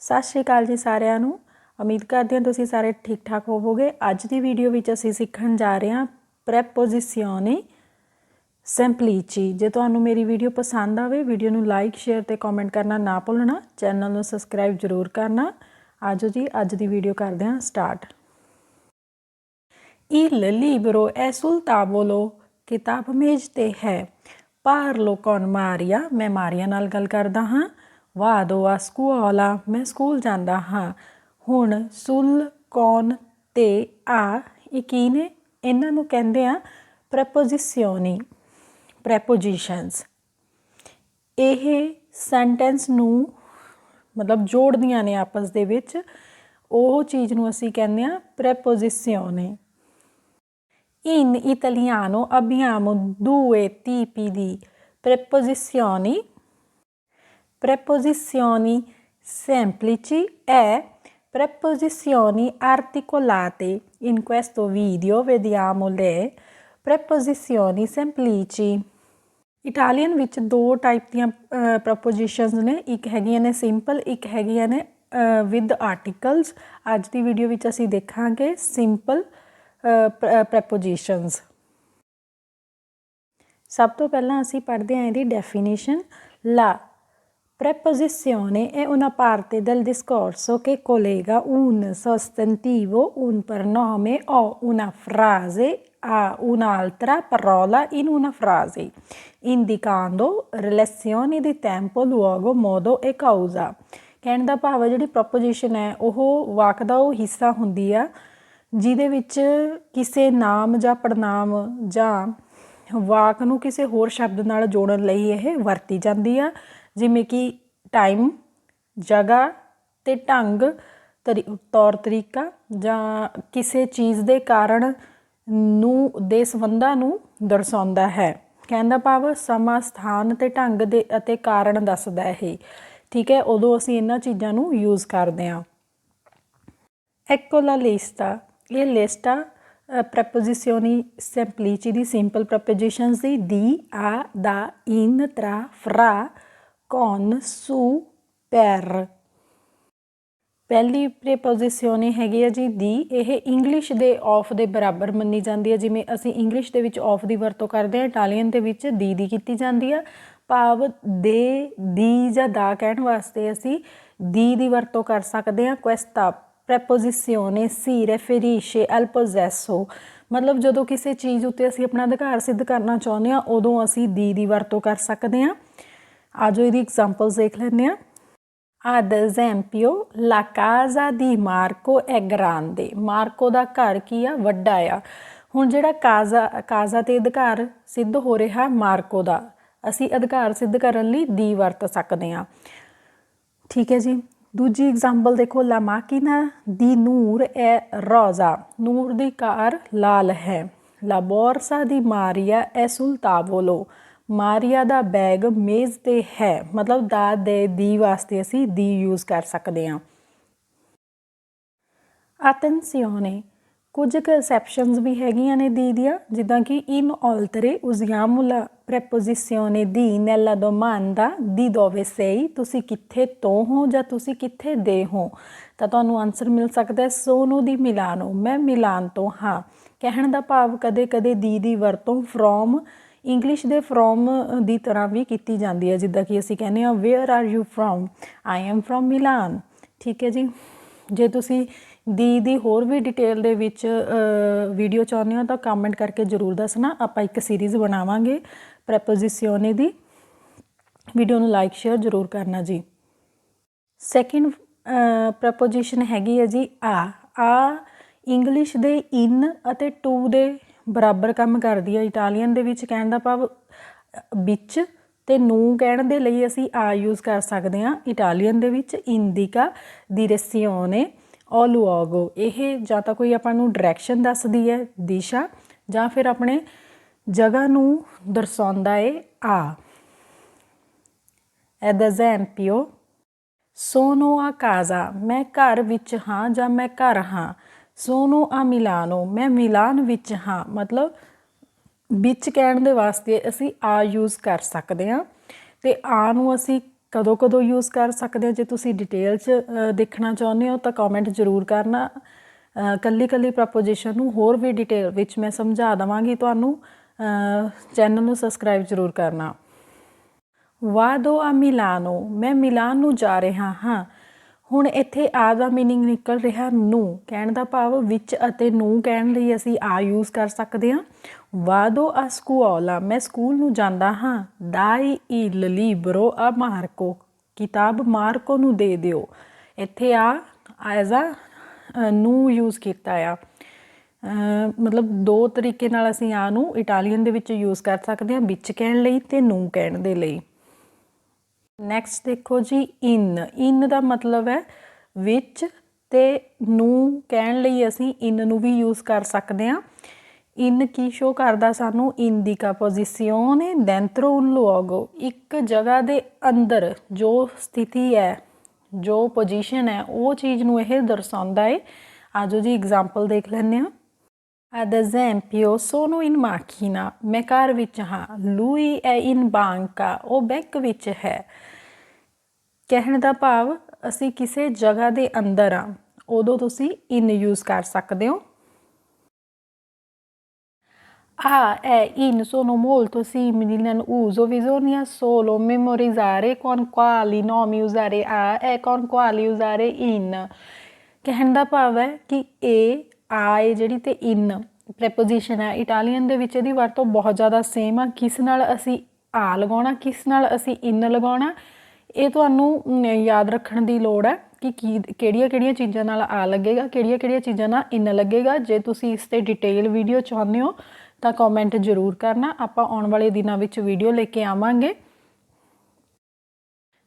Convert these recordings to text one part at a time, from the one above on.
ਸਤਿ ਸ਼੍ਰੀ ਅਕਾਲ ਜੀ ਸਾਰਿਆਂ ਨੂੰ। ਉਮੀਦ ਕਰਦੇ ਹਾਂ ਤੁਸੀਂ ਸਾਰੇ ਠੀਕ ਠਾਕ ਹੋਵੋਗੇ। ਅੱਜ ਦੀ ਵੀਡੀਓ ਵਿੱਚ ਅਸੀਂ ਸਿੱਖਣ ਜਾ ਰਹੇ ਹਾਂ ਪ੍ਰੈਪੋਜੀਸ਼ਨੀ ਸਿੰਪਲੀਚੀ ਜੇ ਤੁਹਾਨੂੰ ਮੇਰੀ ਵੀਡੀਓ ਪਸੰਦ ਆਵੇ ਵੀਡੀਓ ਨੂੰ ਲਾਈਕ ਸ਼ੇਅਰ ਤੇ ਕਮੈਂਟ ਕਰਨਾ ਨਾ ਭੁੱਲਣਾ ਚੈਨਲ ਨੂੰ ਸਬਸਕ੍ਰਾਈਬ ਜ਼ਰੂਰ ਕਰਨਾ। ਆਜੋ ਜੀ, ਅੱਜ ਦੀ ਵੀਡੀਓ ਕਰਦੇ ਹਾਂ start Il libro è sul tavolo, ਕਿਤਾਬ ਮੇਜ਼ ਤੇ ਹੈ। Parlo ਕੌਣ Maria, ਮੈਂ ਮਾਰੀਆ ਨਾਲ ਗੱਲ ਕਰਦਾ ਹਾਂ। Vado a scuola ਮੈਂ ਸਕੂਲ ਜਾਂਦਾ ਹਾਂ। ਹੁਣ ਸੁਲ ਕੌਣ ਅਤੇ ਆ, ਇਹ ਕੀ ਨੇ? ਇਹਨਾਂ ਨੂੰ ਕਹਿੰਦੇ ਆ ਪ੍ਰੈਪੋਜੀਸ਼ਨੀ ਪ੍ਰੈਪੋਜੀਸ਼ਨਸ। ਇਹ ਸੈਂਟੈਂਸ ਨੂੰ ਮਤਲਬ ਜੋੜਦੀਆਂ ਨੇ ਆਪਸ ਦੇ ਵਿੱਚ। ਉਹ ਚੀਜ਼ ਨੂੰ ਅਸੀਂ ਕਹਿੰਦੇ ਆ ਪ੍ਰੈਪੋਜੀਸ਼ਨੀ In italiano abbiamo due tipi di preposizioni. Preposizioni semplici e preposizioni articolate. In questo video vediamo le preposizioni semplici. Italian ਵਿੱਚ ਦੋ ਟਾਈਪ ਦੀਆਂ ਪ੍ਰਪੋਜੀਸ਼ਨਸ ਨੇ, ਇੱਕ ਹੈਗੀਆਂ ਨੇ ਸਿੰਪਲ ਇੱਕ ਹੈਗੀਆਂ ਨੇ ਵਿਦ ਆਰਟੀਕਲਸ ਅੱਜ ਦੀ ਵੀਡੀਓ ਵਿੱਚ ਅਸੀਂ ਦੇਖਾਂਗੇ ਸਿੰਪਲ ਪ੍ਰੈਪੋਜੀਸ਼ਨਸ ਸਭ ਤੋਂ ਪਹਿਲਾਂ ਅਸੀਂ ਪੜ੍ਹਦੇ ਹਾਂ ਇਹਦੀ ਡੈਫੀਨੇਸ਼ਨ ਲਾ Preposizione è una parte del discorso che collega un sostantivo, un pronome o una frase a un'altra parola in una frase, indicando relazioni di tempo, luogo, modo e causa. ਕਹਿਣ ਦਾ ਭਾਵ ਹੈ ਜਿਹੜੀ ਪ੍ਰੋਪੋਜੀਸ਼ਨ ਹੈ ਉਹ ਵਾਕ ਦਾ ਉਹ ਹਿੱਸਾ ਹੁੰਦੀ ਆ ਜਿਹਦੇ ਵਿੱਚ ਕਿਸੇ ਨਾਮ ਜਾਂ ਪੜਨਾਮ ਜਾਂ ਵਾਕ ਨੂੰ ਕਿਸੇ ਹੋਰ ਸ਼ਬਦ ਨਾਲ ਜੋੜਨ ਲਈ ਇਹ ਵਰਤੀ ਜਾਂਦੀ ਆ ਜਿਵੇਂ ਕਿ ਟਾਈਮ ਜਗ੍ਹਾ ਅਤੇ ਢੰਗ, ਤਰੀ, ਤੌਰ ਤਰੀਕਾ ਜਾਂ ਕਿਸੇ ਚੀਜ਼ ਦੇ ਕਾਰਨ ਨੂੰ, ਦੇ ਸੰਬੰਧਾਂ ਨੂੰ ਦਰਸਾਉਂਦਾ ਹੈ। ਕਹਿਣ ਦਾ ਭਾਵ ਸਮਾਂ, ਸਥਾਨ ਅਤੇ ਢੰਗ ਦੇ ਅਤੇ ਕਾਰਨ ਦੱਸਦਾ ਹੈ। ਠੀਕ ਹੈ, ਉਦੋਂ ਅਸੀਂ ਇਹਨਾਂ ਚੀਜ਼ਾਂ ਨੂੰ ਯੂਜ਼ ਕਰਦੇ ਹਾਂ। Ecco la lista ਇਹ ਲਿਸਟ ਆ preposizioni semplici ਦੀ ਸਿੰਪਲ prepositions ਦੀ ਦੀ, ਆ, ਦਾ ਇਨ ਤਰਾ, ਫਰਾ su per ਪਹਿਲੀ ਪ੍ਰੈਪੋਜੀਸ਼ਨ ਹੈਗੀ ਹੈ ਜੀ ਦੀ। ਇਹ ਇੰਗਲਿਸ਼ ਦੇ ਆਫ ਦੇ ਬਰਾਬਰ ਮੰਨੀ ਜਾਂਦੀ ਹੈ ਜਿਵੇਂ ਅਸੀਂ ਇੰਗਲਿਸ਼ ਦੇ ਵਿੱਚ ਆਫ ਦੀ ਵਰਤੋਂ ਕਰਦੇ ਹਾਂ ਇਟਾਲੀਅਨ ਦੇ ਵਿੱਚ ਦੀ ਦੀ ਕੀਤੀ ਜਾਂਦੀ ਹੈ ਭਾਵ ਦੇ, ਦੀ ਜਾਂ ਦਾ ਕਹਿਣ ਵਾਸਤੇ ਅਸੀਂ ਦੀ ਦੀ ਵਰਤੋਂ ਕਰ ਸਕਦੇ ਹਾਂ ਕੁਐਸਟਾ ਪ੍ਰੈਪੋਜੀਸ਼ਨੇ ਸੀ ਰੈਫਰੀਸ਼ੇ ਅਲ ਪੋਜੈਸੋ ਮਤਲਬ ਜਦੋਂ ਕਿਸੇ ਚੀਜ਼ ਉੱਤੇ ਅਸੀਂ ਆਪਣਾ ਅਧਿਕਾਰ ਸਿੱਧ ਕਰਨਾ ਚਾਹੁੰਦੇ ਹਾਂ ਉਦੋਂ ਅਸੀਂ ਦੀ ਦੀ ਵਰਤੋਂ ਕਰ ਸਕਦੇ ਹਾਂ ਆਜੋ ਇਹਦੀ ਐਗਜ਼ਾਮਪਲਸ ਦੇਖ ਲੈਂਦੇ ਹਾਂ। Ad esempio, la casa di Marco è grande. Marco ਦਾ ਘਰ ਕੀ ਆ? ਵੱਡਾ ਆ। ਹੁਣ ਜਿਹੜਾ ਕਾਜ਼ਾ ਕਾਜ਼ਾ ਤੇ ਅਧਿਕਾਰ ਸਿੱਧ ਹੋ ਰਿਹਾ ਮਾਰਕੋ ਦਾ ਅਸੀਂ ਅਧਿਕਾਰ ਸਿੱਧ ਕਰਨ ਲਈ ਦੀ ਵਰਤ ਸਕਦੇ ਹਾਂ। ਠੀਕ ਹੈ ਜੀ। ਦੂਜੀ ਐਗਜ਼ਾਮਪਲ ਦੇਖੋ ਲਾ ਮਾਕੀਨਾ ਦੀ ਨੂਰ ਹੈ ਰੋਜ਼ਾ ਨੂਰ ਦੀ ਕਾਰ ਲਾਲ ਹੈ। ਲਾ ਬੋਰਸਾ ਦੀ ਮਾਰੀਆ ਹੈ ਸੁਲ ਤਾਵੋਲੋ ਮਾਰੀਆ ਦਾ ਬੈਗ ਮੇਜ਼ ਤੇ ਹੈ। ਮਤਲਬ ਦਾ ਦੇ ਦੀ ਵਾਸਤੇ ਅਸੀਂ ਦੀ ਯੂਜ਼ ਕਰ ਸਕਦੇ ਹਾਂ। ਅਟੈਂਸੀਓਨੇ ਕੁਝ ਕੁ ਐਕਸੈਪਸ਼ਨਸ ਵੀ ਹੈਗੀਆਂ ਨੇ ਦੀ ਦੀਆਂ, ਜਿੱਦਾਂ ਕਿ ਇਨ oltre usiamo la preposizione di nella domanda di dove sei ਤੁਸੀਂ ਕਿੱਥੇ ਤੋਂ ਹੋ ਜਾਂ ਤੁਸੀਂ ਕਿੱਥੇ ਦੇ ਹੋ? ਤਾਂ ਤੁਹਾਨੂੰ ਆਨਸਰ ਮਿਲ ਸਕਦਾ ਹੈ ਸੋਨੋ ਦੀ ਮਿਲਾਨੋ। ਮੈਂ ਮਿਲਾਨ ਤੋਂ ਹਾਂ। ਕਹਿਣ ਦਾ ਭਾਵ ਕਦੇ-ਕਦੇ ਦੀ ਦੀ ਵਰਤੋਂ ਫਰੋਮ ਇੰਗਲਿਸ਼ ਦੇ ਫਰੋਮ ਦੀ ਤਰ੍ਹਾਂ ਵੀ ਕੀਤੀ ਜਾਂਦੀ ਹੈ, ਜਿੱਦਾਂ ਕਿ ਅਸੀਂ ਕਹਿੰਦੇ ਹਾਂ where are you from I am from Milan ਠੀਕ ਹੈ ਜੀ? ਜੇ ਤੁਸੀਂ ਦੀ ਦੀ ਹੋਰ ਵੀ ਡਿਟੇਲ ਦੇ ਵਿੱਚ ਵੀਡੀਓ ਚਾਹੁੰਦੇ ਹੋ ਤਾਂ ਕਮੈਂਟ ਕਰਕੇ ਜ਼ਰੂਰ ਦੱਸਣਾ। ਆਪਾਂ ਇੱਕ ਸੀਰੀਜ਼ ਬਣਾਵਾਂਗੇ ਪ੍ਰੈਪੋਜੀਸ਼ਨੇ ਦੀ। ਵੀਡੀਓ ਨੂੰ ਲਾਈਕ ਸ਼ੇਅਰ ਜ਼ਰੂਰ ਕਰਨਾ ਜੀ। ਸੈਕਿੰਡ ਪ੍ਰੈਪੋਜੀਸ਼ਨ ਹੈਗੀ ਹੈ ਜੀ, ਆ। ਆ ਇੰਗਲਿਸ਼ ਦੇ ਇਨ ਅਤੇ ਟੂ ਦੇ ਬਰਾਬਰ ਕੰਮ ਕਰਦੀ ਹੈ ਇਟਾਲੀਅਨ ਦੇ ਵਿੱਚ ਕਹਿਣ ਦਾ ਭਾਵ, ਵਿੱਚ ਤੇ ਨੂੰ ਕਹਿਣ ਦੇ ਲਈ ਅਸੀਂ ਆ ਯੂਜ਼ ਕਰ ਸਕਦੇ ਹਾਂ, ਇਟਾਲੀਅਨ ਦੇ ਵਿੱਚ ਇੰਡੀਕਾ direzione o luogo ਇਹ ਜਾਂ ਤਾਂ ਕੋਈ ਆਪਾਂ ਨੂੰ ਡਾਇਰੈਕਸ਼ਨ ਦੱਸਦੀ ਹੈ ਦਿਸ਼ਾ, ਜਾਂ ਫਿਰ ਆਪਣੇ ਜਗ੍ਹਾ ਨੂੰ ਦਰਸਾਉਂਦਾ ਏ ਆ। Ad esempio ਸੋਨੋ ਆ ਕਾਜ਼ਾ ਮੈਂ ਘਰ ਵਿੱਚ ਹਾਂ ਜਾਂ ਮੈਂ ਘਰ ਹਾਂ। ਸੋਨੋ ਆ ਮਿਲਾਨੋ ਮੈਂ ਮਿਲਾਨ ਵਿੱਚ ਹਾਂ ਮਤਲਬ ਵਿੱਚ ਕਹਿਣ ਦੇ ਵਾਸਤੇ ਅਸੀਂ ਆ ਯੂਜ਼ ਕਰ ਸਕਦੇ ਹਾਂ ਤੇ ਆ ਨੂੰ ਅਸੀਂ ਕਦੋਂ ਕਦੋਂ ਯੂਜ਼ ਕਰ ਸਕਦੇ ਹਾਂ? ਜੇ ਤੁਸੀਂ ਡਿਟੇਲ 'ਚ ਦੇਖਣਾ ਚਾਹੁੰਦੇ ਹੋ ਤਾਂ ਕਮੈਂਟ ਜ਼ਰੂਰ ਕਰਨਾ। ਅ, ਕੱਲੀ ਕੱਲੀ ਪ੍ਰਪੋਜੀਸ਼ਨ ਨੂੰ ਹੋਰ ਵੀ ਡਿਟੇਲ ਵਿੱਚ ਮੈਂ ਸਮਝਾ ਦਵਾਂਗੀ ਤੁਹਾਨੂੰ। ਚੈਨਲ ਨੂੰ ਸਬਸਕ੍ਰਾਈਬ ਜ਼ਰੂਰ ਕਰਨਾ। ਵਾਦੋ ਆ ਮਿਲਾਨੋ ਮੈਂ ਮਿਲਾਨ ਨੂੰ ਜਾ ਰਿਹਾ ਹਾਂ। ਹੁਣ ਇੱਥੇ ਆ ਦਾ ਮੀਨਿੰਗ ਨਿਕਲ ਰਿਹਾ ਨੂੰ। ਕਹਿਣ ਦਾ ਭਾਵ ਵਿੱਚ ਅਤੇ ਨੂੰ ਕਹਿਣ ਲਈ ਅਸੀਂ ਆ ਯੂਜ਼ ਕਰ ਸਕਦੇ ਹਾਂ। ਵਾਦੋ ਆ ਸਕੂਲਾ ਮੈਂ ਸਕੂਲ ਨੂੰ ਜਾਂਦਾ ਹਾਂ। ਦਾਈ ਇਲ ਲਿਬਰੋ ਆ ਮਾਰਕੋ, ਕਿਤਾਬ ਮਾਰਕੋ ਨੂੰ ਦੇ ਦਿਓ। ਇੱਥੇ ਆ ਐਜ਼ ਆ ਨੂੰ ਯੂਜ਼ ਕੀਤਾ ਆ। ਮਤਲਬ ਦੋ ਤਰੀਕੇ ਨਾਲ ਅਸੀਂ ਆ ਨੂੰ ਇਟਾਲੀਅਨ ਦੇ ਵਿੱਚ ਯੂਜ਼ ਕਰ ਸਕਦੇ ਹਾਂ, ਵਿੱਚ ਕਹਿਣ ਲਈ ਤੇ ਨੂੰ ਕਹਿਣ ਦੇ ਲਈ। ਨੈਕਸਟ ਦੇਖੋ ਜੀ ਇਨ ਇਨ ਦਾ ਮਤਲਬ ਹੈ ਵਿੱਚ ਤੇ ਨੂੰ ਕਹਿਣ ਲਈ ਅਸੀਂ ਇਨ ਨੂੰ ਵੀ ਯੂਜ਼ ਕਰ ਸਕਦੇ ਹਾਂ। ਇਨ ਕੀ ਸ਼ੋ ਕਰਦਾ ਸਾਨੂੰ? ਇਨ indica posizione dentro un luogo ਇੱਕ ਜਗ੍ਹਾ ਦੇ ਅੰਦਰ ਜੋ ਸਥਿਤੀ ਹੈ, ਜੋ ਪੋਜੀਸ਼ਨ ਹੈ, ਉਹ ਚੀਜ਼ ਨੂੰ ਇਹ ਦਰਸਾਉਂਦਾ ਹੈ। ਆਜੋ ਜੀ ਐਗਜ਼ਾਮਪਲ ਦੇਖ ਲੈਂਦੇ ਹਾਂ। Ad esempio, sono in macchina. ਮੈਂ ਕਾਰ ਵਿੱਚ ਹਾਂ lui è in banca. ਉਹ ਬੈਂਕ ਵਿੱਚ ਹੈ ਕਹਿਣ ਦਾ ਭਾਵ ਅਸੀਂ ਕਿਸੇ ਜਗ੍ਹਾ ਦੇ ਅੰਦਰ ਆ ਉਦੋਂ ਤੁਸੀਂ in ਯੂਜ਼ ਕਰ ਸਕਦੇ ਹੋ A e in sono molto simili nell'uso, bisogna solo memorizzare con quali nomi usare a e con quali usare in. ਕਹਿਣ ਦਾ ਭਾਵ ਹੈ ਕਿ ਇਹ ਆਏ ਜਿਹੜੀ ਤੇ ਇਨ ਪ੍ਰੈਪੋਜੀਸ਼ਨ ਹੈ, ਇਟਾਲੀਅਨ ਦੇ ਵਿੱਚ ਇਹਦੀ ਵਰਤੋਂ ਬਹੁਤ ਜ਼ਿਆਦਾ ਸੇਮ ਆ। ਕਿਸ ਨਾਲ ਅਸੀਂ ਆ ਲਗਾਉਣਾ, ਕਿਸ ਨਾਲ ਅਸੀਂ ਇਨ ਲਗਾਉਣਾ, ਇਹ ਤੁਹਾਨੂੰ ਯਾਦ ਰੱਖਣ ਦੀ ਲੋੜ ਹੈ ਕਿ ਕੀ, ਕਿਹੜੀਆਂ ਕਿਹੜੀਆਂ ਚੀਜ਼ਾਂ ਨਾਲ ਆ ਲੱਗੇਗਾ, ਕਿਹੜੀਆਂ ਕਿਹੜੀਆਂ ਚੀਜ਼ਾਂ ਨਾਲ ਇਨ ਲੱਗੇਗਾ। ਜੇ ਤੁਸੀਂ ਇਸ ਤੇ ਡਿਟੇਲ ਵੀਡੀਓ ਚਾਹੁੰਦੇ ਹੋ, ਤਾਂ ਕਮੈਂਟ ਜ਼ਰੂਰ ਕਰਨਾ। ਆਪਾਂ ਆਉਣ ਵਾਲੇ ਦਿਨਾਂ ਵਿੱਚ ਵੀਡੀਓ ਲੈ ਕੇ ਆਵਾਂਗੇ।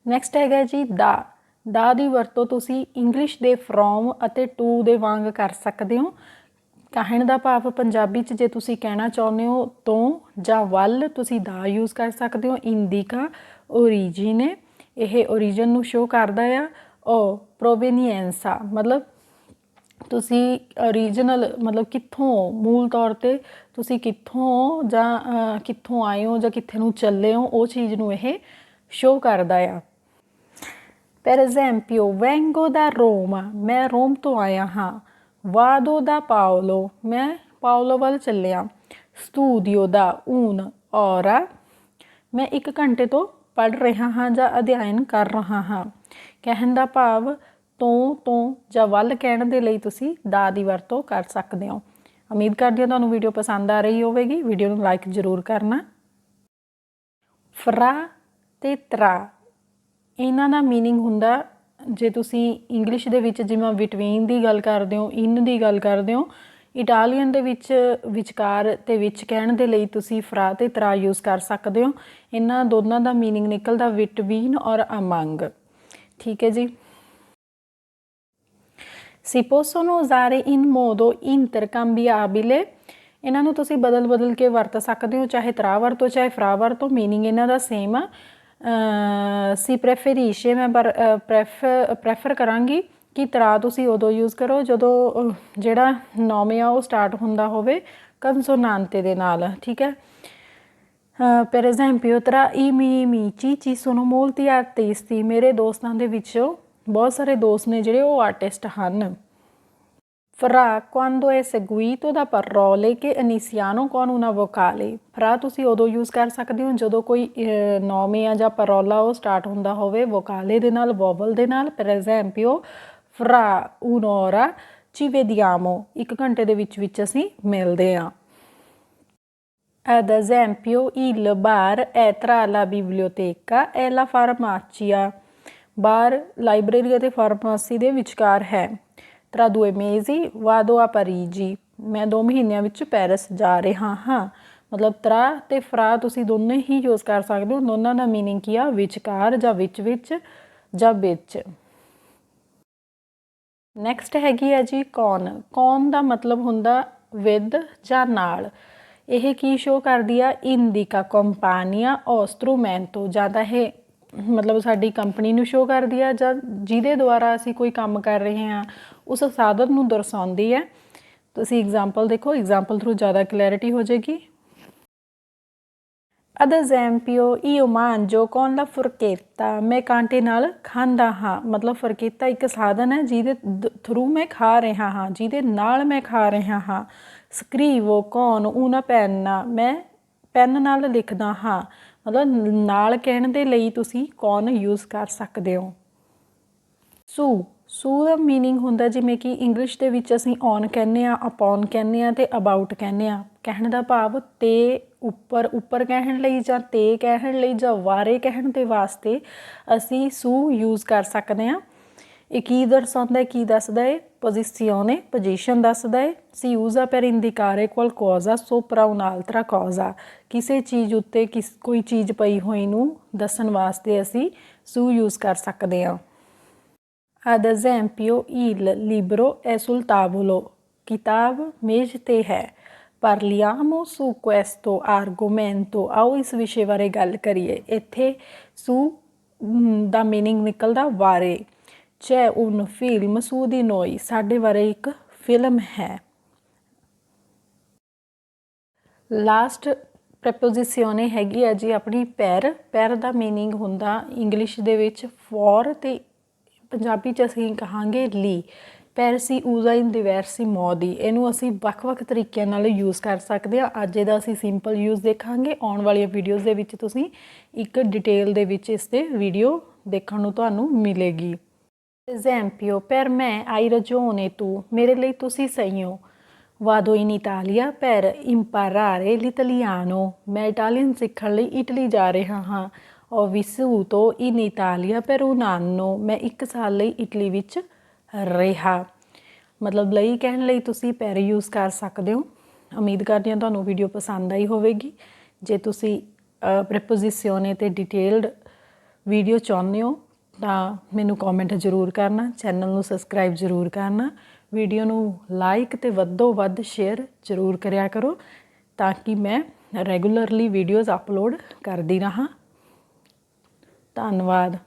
ਨੈਕਸਟ ਹੈਗਾ ਜੀ, ਦਾ। ਦਾ ਦੀ ਵਰਤੋਂ ਤੁਸੀਂ ਇੰਗਲਿਸ਼ ਦੇ ਫਰੋਮ ਅਤੇ ਟੂ ਦੇ ਵਾਂਗ ਕਰ ਸਕਦੇ ਹੋ। ਕਹਿਣ ਦਾ ਭਾਵ ਪੰਜਾਬੀ 'ਚ ਜੇ ਤੁਸੀਂ ਕਹਿਣਾ ਚਾਹੁੰਦੇ ਹੋ ਤੋਂ ਜਾਂ ਵੱਲ, ਤੁਸੀਂ ਦਾ ਯੂਜ਼ ਕਰ ਸਕਦੇ ਹੋ। ਇੰਡੀਕਾ origine ਇਹ origin ਨੂੰ ਸ਼ੋ ਕਰਦਾ ਆ। ਉਹ ਪ੍ਰੋਵੈਨੀਐਂਸਾ ਮਤਲਬ ਤੁਸੀਂ ਰੀਜਨਲ ਮਤਲਬ ਕਿੱਥੋਂ ਹੋ? ਮੂਲ ਤੌਰ ਤੇ ਤੁਸੀਂ ਕਿੱਥੋਂ ਜਾਂ ਕਿੱਥੋਂ ਆਏ ਹੋ ਜਾਂ ਕਿੱਥੇ ਨੂੰ ਚੱਲੇ ਹੋ, ਉਹ ਚੀਜ਼ ਨੂੰ ਇਹ ਸ਼ੋ ਕਰਦਾ ਆ। Per esempio, vengo da Roma. ਮੈਂ ਰੋਮ ਤੋਂ ਆਇਆ ਹਾਂ vado da Paolo. ਮੈਂ ਪਾਓਲੋ ਵੱਲ ਚੱਲਿਆ studio da un'ora. ਮੈਂ ਇੱਕ ਘੰਟੇ ਤੋਂ ਪੜ੍ਹ ਰਿਹਾ ਹਾਂ ਜਾਂ ਅਧਿਐਨ ਕਰ ਰਿਹਾ ਹਾਂ ਕਹਿਣ ਦਾ ਭਾਵ ਤੋਂ ਤੋਂ ਜਾਂ ਵੱਲ ਕਹਿਣ ਦੇ ਲਈ ਤੁਸੀਂ ਦਾ ਦੀ ਵਰਤੋਂ ਕਰ ਸਕਦੇ ਹੋ ਉਮੀਦ ਕਰਦੀ ਹਾਂ ਤੁਹਾਨੂੰ ਵੀਡੀਓ ਪਸੰਦ ਆ ਰਹੀ ਹੋਵੇਗੀ ਵੀਡੀਓ ਨੂੰ ਲਾਈਕ ਜ਼ਰੂਰ ਕਰਨਾ ਫਰਾ ਤੇ ਤਰਾ ਇਹਨਾਂ ਦਾ ਮੀਨਿੰਗ ਹੁੰਦਾ ਜੇ ਤੁਸੀਂ ਇੰਗਲਿਸ਼ ਦੇ ਵਿੱਚ ਜਿਵੇਂ ਬਿਟਵੀਨ ਦੀ ਗੱਲ ਕਰਦੇ ਹੋ ਇਨ ਦੀ ਗੱਲ ਕਰਦੇ ਹੋ ਇਟਾਲੀਅਨ ਦੇ ਵਿੱਚ ਵਿਚਕਾਰ ਤੇ ਵਿੱਚ ਕਹਿਣ ਦੇ ਲਈ ਤੁਸੀਂ ਫਰਾ ਤੇ ਤਰਾ ਯੂਜ਼ ਕਰ ਸਕਦੇ ਹੋ। ਇਹਨਾਂ ਦੋਨਾਂ ਦਾ ਮੀਨਿੰਗ ਨਿਕਲਦਾ ਬਿਟਵੀਨ ਔਰ ਅਮੰਗ ਠੀਕ ਹੈ ਜੀ। Si possono usare in modo intercambiabile ਇਹਨਾਂ ਨੂੰ ਤੁਸੀਂ ਬਦਲ ਬਦਲ ਕੇ ਵਰਤ ਸਕਦੇ ਹੋ, ਚਾਹੇ ਤਰਾ ਵਰਤੋ, ਚਾਹੇ ਫਰਾ ਵਰਤੋ ਮੀਨਿੰਗ ਇਹਨਾਂ ਦਾ ਸੇਮ ਆ। ਸੀ ਪ੍ਰੈਫਰੀਸ਼ੇ ਮੈਂ ਪਰ ਪ੍ਰੈਫਰ ਪ੍ਰੈਫਰ ਕਰਾਂਗੀ ਕਿ ਤਰਾ ਤੁਸੀਂ ਉਦੋਂ ਯੂਜ਼ ਕਰੋ ਜਦੋਂ ਜਿਹੜਾ ਨੌਵੇਂ ਆ ਉਹ ਸਟਾਰਟ ਹੁੰਦਾ ਹੋਵੇ ਕੰਸੋਨਾਂਤੇ ਦੇ ਨਾਲ ਠੀਕ ਹੈ Uh, ਤਰਾ esempio, tra i miei amici ci sono molti artisti. ਮੇਰੇ ਦੋਸਤਾਂ ਦੇ ਵਿੱਚੋਂ ਬਹੁਤ ਸਾਰੇ ਦੋਸਤ ਨੇ ਜਿਹੜੇ ਉਹ ਆਰਟਿਸਟ ਹਨ fra quando è seguito da parole che iniziano con una vocale fra ਤੁਸੀਂ ਉਦੋਂ ਯੂਜ਼ ਕਰ ਸਕਦੇ ਹੋ ਜਦੋਂ ਕੋਈ ਨੌਮੇ ਆ ਜਾਂ ਪਰੋਲਾ ਉਹ ਸਟਾਰਟ ਹੁੰਦਾ ਹੋਵੇ ਵੋਕਾਲੇ ਦੇ ਨਾਲ ਵੋਵਲ ਦੇ ਨਾਲ per esempio fra un'ora ci vediamo ਇੱਕ ਘੰਟੇ ਦੇ ਵਿੱਚ ਵਿੱਚ ਅਸੀਂ ਮਿਲਦੇ ਹਾਂ Ad esempio, il bar è tra la biblioteca e la farmacia. Bar library ਅਤੇ ਫਾਰਮਾਸੀ ਦੇ ਵਿਚਕਾਰ ਹੈ tra due mesi vado a Parigi ਮੈਂ 2 ਮਹੀਨਿਆਂ ਵਿੱਚ ਪੈਰਿਸ ਜਾ ਰਿਹਾ ਹਾਂ ਮਤਲਬ ਤਰਾ ਤੇ ਫਰਾ ਤੁਸੀਂ ਦੋਨੇ ਹੀ ਯੂਜ਼ ਕਰ ਸਕਦੇ ਹੋ ਦੋਨਾਂ ਦਾ मीनिंग ਕੀ ਆ ਵਿਚਕਾਰ ਜਾਂ ਵਿੱਚ ਵਿੱਚ ਜਾਂ ਵਿੱਚ ਨੈਕਸਟ ਹੈਗੀ ਹੈ ਜੀ ਕੌਣ ਕੌਣ ਦਾ ਮਤਲਬ ਹੁੰਦਾ ਵਿਦ ਜਾਂ ਨਾਲ ਇਹ ਕੀ ਸ਼ੋ ਕਰਦੀ ਆ ਇੰਡੀਕਾ ਕੰਪਨੀਆ o strumento ਜਾਂ ਤਾਂ ਇਹ ਮਤਲਬ ਸਾਡੀ ਕੰਪਨੀ ਨੂੰ ਸ਼ੋ ਕਰਦੀ ਆ ਜਾਂ ਜਿਹਦੇ ਦੁਆਰਾ ਅਸੀਂ ਕੋਈ ਕੰਮ ਕਰ ਰਹੇ ਹਾਂ ਉਸ ਸਾਧਨ ਨੂੰ ਦਰਸਾਉਂਦੀ ਹੈ। ਤੁਸੀਂ ਐਗਜ਼ਾਮਪਲ ਦੇਖੋ ਐਗਜ਼ਾਮਪਲ ਥਰੂ ਜ਼ਿਆਦਾ ਕਲੈਰਿਟੀ ਹੋ ਜਾਏਗੀ। Ad esempio, io mangio con la forchetta. ਮੈਂ ਕਾਂਟੇ ਨਾਲ ਖਾਂਦਾ ਹਾਂ। ਮਤਲਬ ਫਰਕੇਤਾ ਇੱਕ ਸਾਧਨ ਹੈ ਜਿਹਦੇ ਥਰੂ ਮੈਂ ਖਾ ਰਿਹਾ ਹਾਂ ਜਿਹਦੇ ਨਾਲ ਮੈਂ ਖਾ ਰਿਹਾ ਹਾਂ। scrivo con una penna ਮੈਂ ਪੈਨ ਨਾਲ ਲਿਖਦਾ ਹਾਂ। ਮਤਲਬ ਨਾਲ ਕਹਿਣ ਦੇ ਲਈ ਤੁਸੀਂ ਕੌਣ ਯੂਜ਼ ਕਰ ਸਕਦੇ ਹੋ। ਸੂ ਸੂ ਦਾ ਮੀਨਿੰਗ ਹੁੰਦਾ ਜਿਵੇਂ ਕਿ ਇੰਗਲਿਸ਼ ਦੇ ਵਿੱਚ ਅਸੀਂ ਔਨ ਕਹਿੰਦੇ ਆ ਅਪੌਨ ਕਹਿੰਦੇ ਆ ਤੇ ਅਬਾਊਟ ਕਹਿੰਦੇ ਆ ਕਹਿਣ ਦਾ ਭਾਵ ਤੇ ਉੱਪਰ ਉੱਪਰ ਕਹਿਣ ਲਈ ਜਾਂ ਤੇ ਕਹਿਣ ਲਈ ਜਾਂ ਵਾਰੇ ਕਹਿਣ ਦੇ ਵਾਸਤੇ ਅਸੀਂ ਸੂ ਯੂਜ਼ ਕਰ ਸਕਦੇ ਆ ਇਹ ਕੀ ਦਰਸਾਉਂਦਾ ਕੀ ਦੱਸਦਾ ਹੈ? ਪੋਜੀਸ਼ਨੇ ਪੋਜੀਸ਼ਨ ਦੱਸਦਾ ਹੈ। ਸੀ ਯੂਜ਼ ਆ ਪਰ usa per indicare qualcosa sopra un'altra cosa ਕਿਸੇ ਚੀਜ਼ ਉੱਤੇ ਕਿਸ, ਕੋਈ ਚੀਜ਼ ਪਈ ਹੋਈ ਨੂੰ ਦੱਸਣ ਵਾਸਤੇ ਅਸੀਂ ਸੂ ਯੂਜ਼ ਕਰ ਸਕਦੇ ਹਾਂ। Ad esempio, il libro è sul tavolo. ਕਿਤਾਬ ਮੇਜ਼ ਤੇ ਹੈ parliamo su questo argomento. ਆਓ ਇਸ ਵਿਸ਼ੇ ਬਾਰੇ ਗੱਲ ਕਰੀਏ ਇੱਥੇ su ਦਾ ਮੀਨਿੰਗ ਨਿਕਲਦਾ ਬਾਰੇ c'è un film su di noi. ਸਾਡੇ ਬਾਰੇ ਇੱਕ ਫਿਲਮ ਹੈ ਲਾਸਟ ਪ੍ਰੈਪੋਜੀਸ਼ਨੇ ਹੈਗੀ ਹੈ ਜੀ ਆਪਣੀ ਪੈਰ ਪੈਰ ਦਾ ਮੀਨਿੰਗ ਹੁੰਦਾ ਇੰਗਲਿਸ਼ ਦੇ ਵਿੱਚ ਫੋਰ ਤੇ ਪੰਜਾਬੀ ਚ ਅਸੀਂ ਕਹਾਂਗੇ ਲੀ। ਪੈਰਸੀ ਊਜ਼ਾ ਇਨ ਡਿਵਰਸੀ ਮੋਦੀ ਇਹਨੂੰ ਅਸੀਂ ਵੱਖ-ਵੱਖ ਤਰੀਕਿਆਂ ਨਾਲ ਯੂਜ਼ ਕਰ ਸਕਦੇ ਹਾਂ। ਅੱਜ ਇਹਦਾ ਅਸੀਂ ਸਿੰਪਲ ਯੂਜ਼ ਦੇਖਾਂਗੇ। ਆਉਣ ਵਾਲੀਆਂ ਵੀਡੀਓਜ਼ ਦੇ ਵਿੱਚ ਤੁਸੀਂ ਇੱਕ ਡਿਟੇਲ ਦੇ ਵਿੱਚ ਇਸ ਤੇ ਵੀਡੀਓ ਦੇਖਣ ਨੂੰ ਤੁਹਾਨੂੰ ਮਿਲੇਗੀ। Esempio per me hai ragione ਤੂੰ। ਮੇਰੇ ਲਈ ਤੁਸੀਂ ਸਹੀ ਹੋ। vado in Italia per imparare l'italiano ਮੈਂ ਇਟਾਲੀਅਨ ਸਿੱਖਣ ਲਈ ਇਟਲੀ ਜਾ ਰਿਹਾ ਹਾਂ। Ho vissuto in Italia per un ਮੈਂ ਇੱਕ ਸਾਲ ਲਈ ਇਟਲੀ ਵਿੱਚ ਰਿਹਾ। ਮਤਲਬ ਲਈ ਕਹਿਣ ਲਈ ਤੁਸੀਂ ਪੈਰ ਯੂਜ਼ ਕਰ ਸਕਦੇ ਹੋ। ਉਮੀਦ ਕਰਦੀ ਹਾਂ ਤੁਹਾਨੂੰ ਵੀਡੀਓ ਪਸੰਦ ਆਈ ਹੋਵੇਗੀ। ਜੇ ਤੁਸੀਂ ਪ੍ਰੈਪੋਜੀਸ਼ਨੇ ਤੇ ਡਿਟੇਲਡ ਵੀਡੀਓ ਚਾਹੁੰਦੇ ਹੋ, ਤਾਂ ਮੈਨੂੰ ਕਮੈਂਟ ਜ਼ਰੂਰ ਕਰਨਾ। ਚੈਨਲ ਨੂੰ ਸਬਸਕ੍ਰਾਈਬ ਜ਼ਰੂਰ ਕਰਨਾ। ਵੀਡੀਓ ਨੂੰ ਲਾਈਕ ਤੇ ਵੱਧੋ ਵੱਧ ਸ਼ੇਅਰ ਜ਼ਰੂਰ ਕਰਿਆ ਕਰੋ, ਤਾਂ ਕਿ ਮੈਂ ਰੈਗੂਲਰਲੀ ਵੀਡੀਓਜ਼ ਅਪਲੋਡ ਕਰਦੀ ਰਹਾ। ਧੰਨਵਾਦ।